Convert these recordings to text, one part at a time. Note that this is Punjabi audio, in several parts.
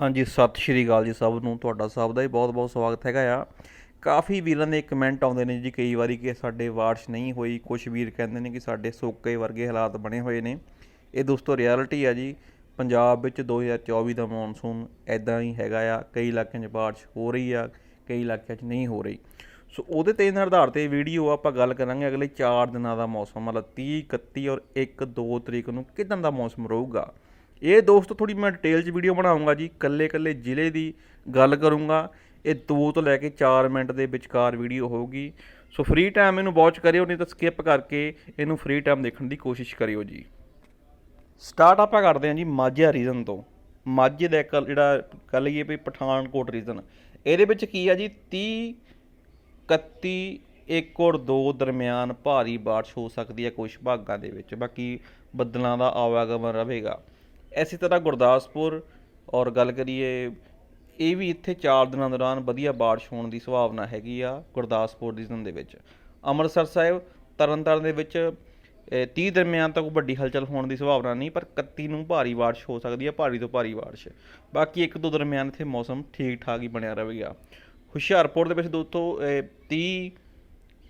ਹਾਂਜੀ, ਸਤਿ ਸ਼੍ਰੀ ਅਕਾਲ ਜੀ ਸਭ ਨੂੰ, ਤੁਹਾਡਾ ਸਭ ਦਾ ਹੀ ਬਹੁਤ-ਬਹੁਤ ਸਵਾਗਤ ਹੈਗਾ ਆ। ਕਾਫੀ ਵੀਰਾਂ ਦੇ ਕਮੈਂਟ ਆਉਂਦੇ ਨੇ ਜੀ, ਕਈ ਵਾਰੀ ਕਿ ਸਾਡੇ ਬਾਰਿਸ਼ ਨਹੀਂ ਹੋਈ ਕੁਝ ਵੀਰ ਕਹਿੰਦੇ ਨੇ ਕਿ ਸਾਡੇ ਸੋਕੇ ਵਰਗੇ ਹਾਲਾਤ ਬਣੇ ਹੋਏ ਨੇ। ਇਹ ਦੋਸਤੋ ਰਿਐਲਿਟੀ ਆ ਜੀ, ਪੰਜਾਬ ਵਿੱਚ 2024 ਦਾ ਮੌਨਸੂਨ ਐਦਾਂ ਹੀ ਹੈਗਾ ਆ, ਕਈ ਇਲਾਕਿਆਂ 'ਚ ਬਾਰਿਸ਼ ਹੋ ਰਹੀ ਆ, ਕਈ ਇਲਾਕਿਆਂ 'ਚ ਨਹੀਂ ਹੋ ਰਹੀ। ਸੋ ਉਹਦੇ ਤੇ ਇਹਨਾਂ ਆਧਾਰ ਤੇ ਵੀਡੀਓ ਆਪਾਂ ਗੱਲ ਕਰਾਂਗੇ ਅਗਲੇ 4 ਦਿਨਾਂ ਦਾ ਮੌਸਮ, ਮਤਲਬ 30 31 ਔਰ 1 2 ਤਰੀਕ ਨੂੰ ਕਿਦਾਂ ਦਾ ਮੌਸਮ ਰਹੂਗਾ। ਇਹ ਦੋਸਤੋ ਥੋੜੀ ਮੈਂ ਡਿਟੇਲ 'ਚ ਵੀਡੀਓ ਬਣਾਉਂਗਾ ਜੀ ਕੱਲੇ ਕੱਲੇ ਜ਼ਿਲ੍ਹੇ ਦੀ ਗੱਲ ਕਰੂੰਗਾ। ਇਹ 2 ਤੋਂ ਲੈ ਕੇ 4 ਮਿੰਟ ਦੇ ਵਿਚਕਾਰ ਵੀਡੀਓ ਹੋਊਗੀ। ਸੋ ਫ੍ਰੀ ਟਾਈਮ ਇਹਨੂੰ ਵਾਚ ਕਰਿਓ, ਨਹੀਂ ਤਾਂ ਸਕਿਪ ਕਰਕੇ ਇਹਨੂੰ ਫ੍ਰੀ ਟਾਈਮ ਦੇਖਣ ਦੀ ਕੋਸ਼ਿਸ਼ ਕਰਿਓ ਜੀ। ਸਟਾਰਟ ਆਪਾਂ ਕਰਦੇ ਹਾਂ ਜੀ ਮਾਝਾ ਰੀਜਨ ਤੋਂ। ਮਾਝੇ ਦਾ ਇੱਕ ਜਿਹੜਾ ਕੱਲ ਲਈਏ ਵੀ ਪਠਾਨਕੋਟ ਰੀਜਨ ਇਹਦੇ ਵਿੱਚ ਕੀ ਆ ਜੀ? 30 31 1 ਔਰ 2 ਦਰਮਿਆਨ ਭਾਰੀ ਬਾਰਿਸ਼ ਹੋ ਸਕਦੀ ਹੈ ਕੁਝ ਭਾਗਾਂ ਦੇ ਵਿੱਚ। ਬਾਕੀ ਬੱਦਲਾਂ ਦਾ ਆਵਾਗਮਨ ਰਹੇਗਾ। ਇਸੇ ਤਰ੍ਹਾਂ ਗੁਰਦਾਸਪੁਰ ਔਰ ਗੱਲ ਕਰੀਏ, ਇਹ ਵੀ ਇੱਥੇ 4 ਦਿਨਾਂ ਦੌਰਾਨ ਵਧੀਆ ਬਾਰਿਸ਼ ਹੋਣ ਦੀ ਸੰਭਾਵਨਾ ਹੈਗੀ ਆ ਗੁਰਦਾਸਪੁਰ ਰੀਜਨ ਦੇ ਵਿੱਚ। ਅੰਮ੍ਰਿਤਸਰ ਸਾਹਿਬ ਤਰਨਤਾਰਨ ਦੇ ਵਿੱਚ, ਇਹ 30 ਦਰਮਿਆਨ ਤੱਕ ਵੱਡੀ ਹਲਚਲ ਹੋਣ ਦੀ ਸੰਭਾਵਨਾ ਨਹੀਂ, ਪਰ 31 ਨੂੰ ਭਾਰੀ ਬਾਰਿਸ਼ ਹੋ ਸਕਦੀ ਹੈ ਭਾਰੀ ਤੋਂ ਭਾਰੀ ਬਾਰਿਸ਼। ਬਾਕੀ ਇੱਕ ਦੋ ਦਰਮਿਆਨ ਇੱਥੇ ਮੌਸਮ ਠੀਕ ਠਾਕ ਹੀ ਬਣਿਆ ਰਹੇਗਾ। ਹੁਸ਼ਿਆਰਪੁਰ ਦੇ ਵਿੱਚ ਦੋਸਤੋ, ਇਹ 30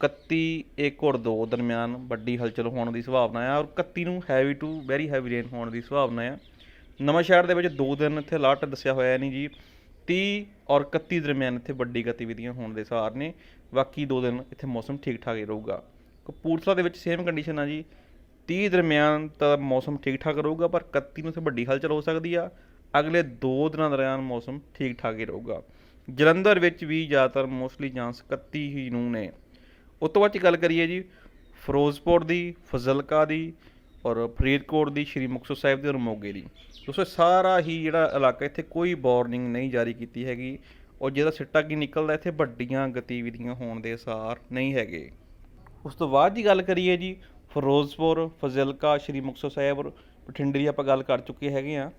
31 1 ਔਰ 2 ਦਰਮਿਆਨ ਵੱਡੀ ਹਲਚਲ ਹੋਣ ਦੀ ਸੰਭਾਵਨਾ ਹੈ ਔਰ 31 ਨੂੰ heavy to very heavy rain ਹੋਣ ਦੀ ਸੰਭਾਵਨਾ ਹੈ ਨਵਾਂ ਸ਼ਹਿਰ ਦੇ ਵਿੱਚ ਦੋ ਦਿਨ ਇੱਥੇ ਅਲਰਟ ਦੱਸਿਆ ਹੋਇਆ ਨਹੀਂ ਜੀ। 30 ਔਰ 31 ਦਰਮਿਆਨ ਇੱਥੇ ਵੱਡੀ ਗਤੀਵਿਧੀਆਂ ਹੋਣ ਦੇ ਸਾਰ ਨੇ। ਬਾਕੀ ਦੋ ਦਿਨ ਇੱਥੇ ਮੌਸਮ ਠੀਕ ਠਾਕ ਹੀ ਰਹੂਗਾ। ਕਪੂਰਥਲਾ ਦੇ ਵਿੱਚ ਸੇਮ ਕੰਡੀਸ਼ਨ ਆ ਜੀ। 30 ਦਰਮਿਆਨ ਤਾਂ ਮੌਸਮ ਠੀਕ ਠਾਕ ਰਹੂਗਾ, ਪਰ 31 ਨੂੰ ਇੱਥੇ ਵੱਡੀ ਹਲਚਲ ਹੋ ਸਕਦੀ ਆ। ਅਗਲੇ 2 ਦਿਨਾਂ ਦਰਮਿਆਨ ਮੌਸਮ ਠੀਕ ਠਾਕ ਹੀ ਰਹੂਗਾ। ਜਲੰਧਰ ਵਿੱਚ ਵੀ ਜ਼ਿਆਦਾਤਰ ਮੋਸਟਲੀ ਚਾਂਸ 31 ਹੀ ਨੂੰ ਨੇ। ਉਸ ਤੋਂ ਬਾਅਦ ਚ ਗੱਲ ਕਰੀਏ ਜੀ, ਫਿਰੋਜ਼ਪੁਰ ਦੀ, ਫਜ਼ਲਕਾ ਦੀ ਔਰ ਫਰੀਦਕੋਟ ਦੀ ਸ਼੍ਰੀ ਮੁਕਤਸਰ ਸਾਹਿਬ ਦੀ ਔਰ ਮੋਗੇ ਦੀ। ਦੋਸਤੋ ਸਾਰਾ ਹੀ ਜਿਹੜਾ ਇਲਾਕਾ, ਇੱਥੇ ਕੋਈ ਵਾਰਨਿੰਗ ਨਹੀਂ ਜਾਰੀ ਕੀਤੀ ਹੈਗੀ ਔਰ ਜਿਹਦਾ ਸਿੱਟਾ ਕੀ ਨਿਕਲਦਾ, ਇੱਥੇ ਵੱਡੀਆਂ ਗਤੀਵਿਧੀਆਂ ਹੋਣ ਦੇ ਅਸਾਰ ਨਹੀਂ ਹੈਗੇ। ਉਸ ਤੋਂ ਬਾਅਦ ਦੀ ਗੱਲ ਕਰੀਏ ਜੀ, ਫਿਰੋਜ਼ਪੁਰ, ਫਜ਼ਿਲਕਾ, ਸ਼੍ਰੀ ਮੁਕਤਸਰ ਸਾਹਿਬ ਔਰ ਬਠਿੰਡੇ ਦੀ ਆਪਾਂ ਗੱਲ ਕਰ ਚੁੱਕੇ ਹੈਗੇ ਆ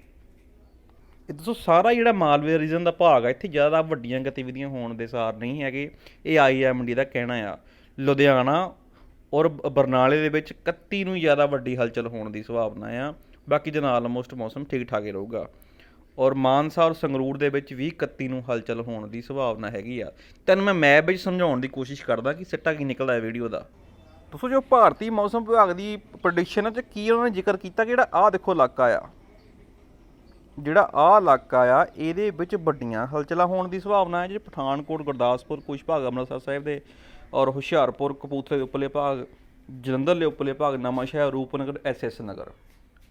ਇਹ ਦੱਸੋ ਸਾਰਾ ਜਿਹੜਾ ਮਾਲਵੇ ਰੀਜਨ ਦਾ ਭਾਗ ਆ, ਇੱਥੇ ਜ਼ਿਆਦਾ ਵੱਡੀਆਂ ਗਤੀਵਿਧੀਆਂ ਹੋਣ ਦੇ ਸਾਰ ਨਹੀਂ ਹੈਗੇ। ਇਹ ਆਈਐਮਡੀ ਦਾ ਕਹਿਣਾ ਆ। ਲੁਧਿਆਣਾ ਔਰ ਬਰਨਾਲੇ ਦੇ ਵਿੱਚ 31 ਨੂੰ ਜ਼ਿਆਦਾ ਵੱਡੀ ਹਲਚਲ ਹੋਣ ਦੀ ਸੰਭਾਵਨਾ ਆ। ਬਾਕੀ ਜਨਾਂ ਆਲਮੋਸਟ ਮੌਸਮ ਠੀਕ ਠਾਕ ਹੀ ਰਹੂਗਾ। ਔਰ ਮਾਨਸਾ ਔਰ ਸੰਗਰੂਰ ਦੇ ਵਿੱਚ ਵੀ 31 ਨੂੰ ਹਲਚਲ ਹੋਣ ਦੀ ਸੰਭਾਵਨਾ ਹੈਗੀ ਆ। ਤੈਨੂੰ ਮੈਂ ਮੈਪ ਵਿੱਚ ਸਮਝਾਉਣ ਦੀ ਕੋਸ਼ਿਸ਼ ਕਰਦਾ ਕਿ ਸਿੱਟਾ ਕੀ ਨਿਕਲਦਾ ਹੈ ਵੀਡੀਓ ਦਾ। ਦੋਸਤੋ ਜੋ ਭਾਰਤੀ ਮੌਸਮ ਵਿਭਾਗ ਦੀ ਪ੍ਰੈਡਿਕਸ਼ਨ ਚ ਕੀ ਉਹਨਾਂ ਨੇ ਜ਼ਿਕਰ ਕੀਤਾ ਕਿ ਜਿਹੜਾ ਆਹ ਦੇਖੋ ਇਲਾਕਾ ਆ। ਜਿਹੜਾ ਆਹ ਇਲਾਕਾ ਆ, ਇਹਦੇ ਵਿੱਚ ਵੱਡੀਆਂ ਹਲਚਲਾਂ ਹੋਣ ਦੀ ਸੰਭਾਵਨਾ ਹੈ। ਜੇ ਪਠਾਨਕੋਟ, ਗੁਰਦਾਸਪੁਰ, ਕੁਝ ਭਾਗ ਅੰਮ੍ਰਿਤਸਰ ਸਾਹਿਬ ਦੇ ਔਰ ਹੁਸ਼ਿਆਰਪੁਰ ਕਪੂਰਥਲੇ ਦੇ ਉੱਪਰਲੇ ਭਾਗ, ਜਲੰਧਰ ਦੇ ਉੱਪਰਲੇ ਭਾਗ, ਨਵਾਂਸ਼ਹਿਰ, ਰੂਪਨਗਰ ਐਸਐਸ ਨਗਰ।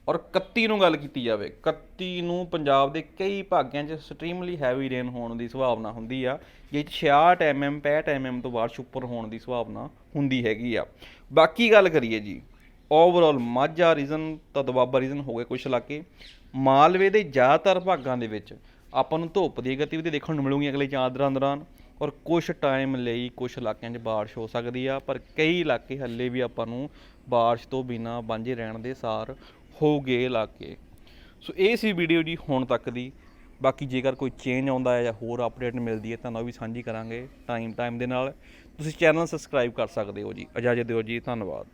ਔਰ 31 ਨੂੰ ਗੱਲ ਕੀਤੀ ਜਾਵੇ 31 ਨੂੰ ਪੰਜਾਬ ਦੇ ਕਈ ਭਾਗਾਂ 'ਚ ਸਟ੍ਰੀਮਲੀ ਹੈਵੀ ਰੇਨ ਹੋਣ ਦੀ ਸੰਭਾਵਨਾ ਹੁੰਦੀ ਆ, ਜਿਹ 'ਚ 66 ਐਮਐਮ 65 ਐਮਐਮ ਤੋਂ ਬਾਰਿਸ਼ ਉੱਪਰ ਹੋਣ ਦੀ ਸੰਭਾਵਨਾ ਹੁੰਦੀ ਹੈਗੀ ਆ। ਬਾਕੀ ਗੱਲ ਕਰੀਏ ਜੀ ਓਵਰਆਲ ਮਾਝਾ ਰੀਜਨ ਤਾਂ ਦੁਆਬਾ ਰੀਜਨ ਹੋ ਗਏ ਕੁਝ ਇਲਾਕੇ। ਮਾਲਵੇ ਦੇ ਜ਼ਿਆਦਾਤਰ ਭਾਗਾਂ ਦੇ ਵਿੱਚ ਆਪਾਂ ਨੂੰ ਧੁੱਪ ਦੀ ਗਤੀਵਿਧੀ ਦੇਖਣ ਨੂੰ ਮਿਲੂਗੀ ਅਗਲੇ ਚਾਰ ਦਿਨਾਂ ਦੌਰਾਨ। ਔਰ ਕੁਝ ਟਾਈਮ ਲਈ ਕੁਝ ਇਲਾਕਿਆਂ 'ਚ ਬਾਰਿਸ਼ ਹੋ ਸਕਦੀ ਆ, ਪਰ ਕਈ ਇਲਾਕੇ ਹੱਲੇ ਵੀ ਆਪਾਂ ਨੂੰ ਬਾਰਿਸ਼ ਤੋਂ ਬਿਨਾਂ ਵਾਂਝੇ ਰਹਿਣ ਦੇ ਸਾਰ ਹੋਊਗੇ ਇਹ ਇਲਾਕੇ। ਸੋ ਇਹ ਸੀ ਵੀਡੀਓ ਜੀ ਹੁਣ ਤੱਕ ਦੀ। ਬਾਕੀ ਜੇਕਰ ਕੋਈ ਚੇਂਜ ਆਉਂਦਾ ਹੈ ਜਾਂ ਹੋਰ ਅਪਡੇਟ ਮਿਲਦੀ ਹੈ ਤਾਂ ਉਹ ਵੀ ਸਾਂਝੀ ਕਰਾਂਗੇ ਟਾਈਮ ਟਾਈਮ ਦੇ ਨਾਲ। ਤੁਸੀਂ ਚੈਨਲ ਸਬਸਕ੍ਰਾਈਬ ਕਰ ਸਕਦੇ ਹੋ ਜੀ। ਇਜਾਜ਼ਤ ਦਿਓ ਜੀ। ਧੰਨਵਾਦ।